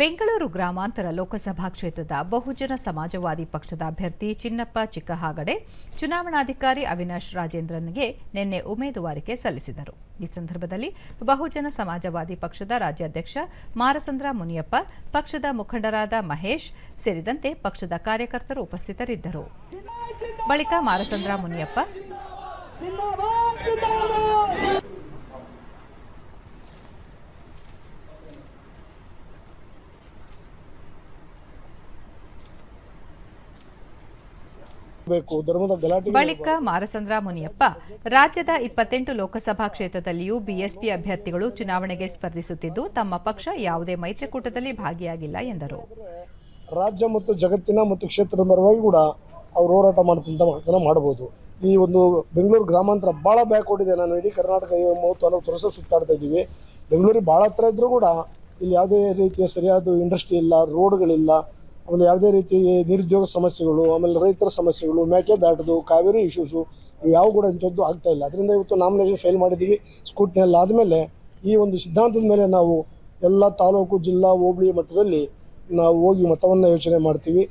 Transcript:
ಬೆಂಗಳೂರು ಗ್ರಾಮಾಂತರ ಲೋಕಸಭಾ ಕ್ಷೇತ್ರದ ಬಹುಜನ ಸಮಾಜವಾದಿ ಪಕ್ಷದ ಅಭ್ಯರ್ಥಿ ಚಿನ್ನಪ್ಪ ಚಿಕ್ಕಹಾಗಡೆ ಚುನಾವಣಾಧಿಕಾರಿ ಅವಿನಾಶ್ ರಾಜೇಂದ್ರನ್ಗೆ ನಿನ್ನೆ ಉಮೇದುವಾರಿಕೆ ಸಲ್ಲಿಸಿದರು. ಈ ಸಂದರ್ಭದಲ್ಲಿ ಬಹುಜನ ಸಮಾಜವಾದಿ ಪಕ್ಷದ ರಾಜ್ಯಾಧ್ಯಕ್ಷ ಮಾರಸಂದ್ರ ಮುನಿಯಪ್ಪ, ಪಕ್ಷದ ಮುಖಂಡರಾದ ಮಹೇಶ್ ಸೇರಿದಂತೆ ಪಕ್ಷದ ಕಾರ್ಯಕರ್ತರು ಉಪಸ್ಥಿತರಿದ್ದರು. ಬಳಿಕ ಮಾರಸಂದ್ರ ಮುನಿಯಪ್ಪ ಬೇಕು ಧರ್ಮದ ಗಲಾಟೆ ಬಳಿಕ ಮಾರಸಂದ್ರ ಮುನಿಯಪ್ಪ ರಾಜ್ಯದ ಇಪ್ಪತ್ತೆಂಟು ಲೋಕಸಭಾ ಕ್ಷೇತ್ರದಲ್ಲಿಯೂ ಬಿಎಸ್ಪಿ ಅಭ್ಯರ್ಥಿಗಳು ಚುನಾವಣೆಗೆ ಸ್ಪರ್ಧಿಸುತ್ತಿದ್ದು ತಮ್ಮ ಪಕ್ಷ ಯಾವುದೇ ಮೈತ್ರಿಕೂಟದಲ್ಲಿ ಭಾಗಿಯಾಗಿಲ್ಲ ಎಂದರು. ರಾಜ್ಯ ಮತ್ತು ಜಗತ್ತಿನ ಮತ್ತು ಕ್ಷೇತ್ರದ ಪರವಾಗಿ ಕೂಡ ಅವರು ಹೋರಾಟ ಮಾಡ್ತಂತ ಮಾಡಬಹುದು ಈ ಒಂದು ಬೆಂಗಳೂರು ಗ್ರಾಮಾಂತರ ಭಾಳ ಬ್ಯಾಕ್ವರ್ಡ್ ಇದೆ. ನಾನು ಇಡೀ ಕರ್ನಾಟಕ ಮೂವತ್ತು ನಲವತ್ತು ವರ್ಷ ಸುತ್ತಾಡ್ತಾ ಇದ್ದೀವಿ. ಬೆಂಗಳೂರಿಗೆ ಭಾಳ ಹತ್ರ ಇದ್ದರೂ ಕೂಡ ಇಲ್ಲಿ ಯಾವುದೇ ರೀತಿಯ ಸರಿಯಾದ ಇಂಡಸ್ಟ್ರಿ ಇಲ್ಲ ರೋಡ್ಗಳಿಲ್ಲ ಆಮೇಲೆ ಯಾವುದೇ ರೀತಿ ನಿರುದ್ಯೋಗ ಸಮಸ್ಯೆಗಳು, ಆಮೇಲೆ ರೈತರ ಸಮಸ್ಯೆಗಳು, ಮೇಕೆ ದಾಟದು, ಕಾವೇರಿ ಇಶ್ಯೂಸು ಯಾವ ಕೂಡ ಇಂಥದ್ದು ಆಗ್ತಾ ಇಲ್ಲ. ಅದರಿಂದ ಇವತ್ತು ನಾಮಿನೇಷನ್ ಫೇಲ್ ಮಾಡಿದ್ದೀವಿ. ಸ್ಕೂಟ್ನಿ ಎಲ್ಲ ಆದಮೇಲೆ ಈ ಒಂದು ಸಿದ್ಧಾಂತದ ಮೇಲೆ ನಾವು ಎಲ್ಲ ತಾಲೂಕು, ಜಿಲ್ಲಾ, ಹೋಬಳಿ ಮಟ್ಟದಲ್ಲಿ ನಾವು ಹೋಗಿ ಮತವನ್ನು ಯೋಚನೆ ಮಾಡ್ತೀವಿ.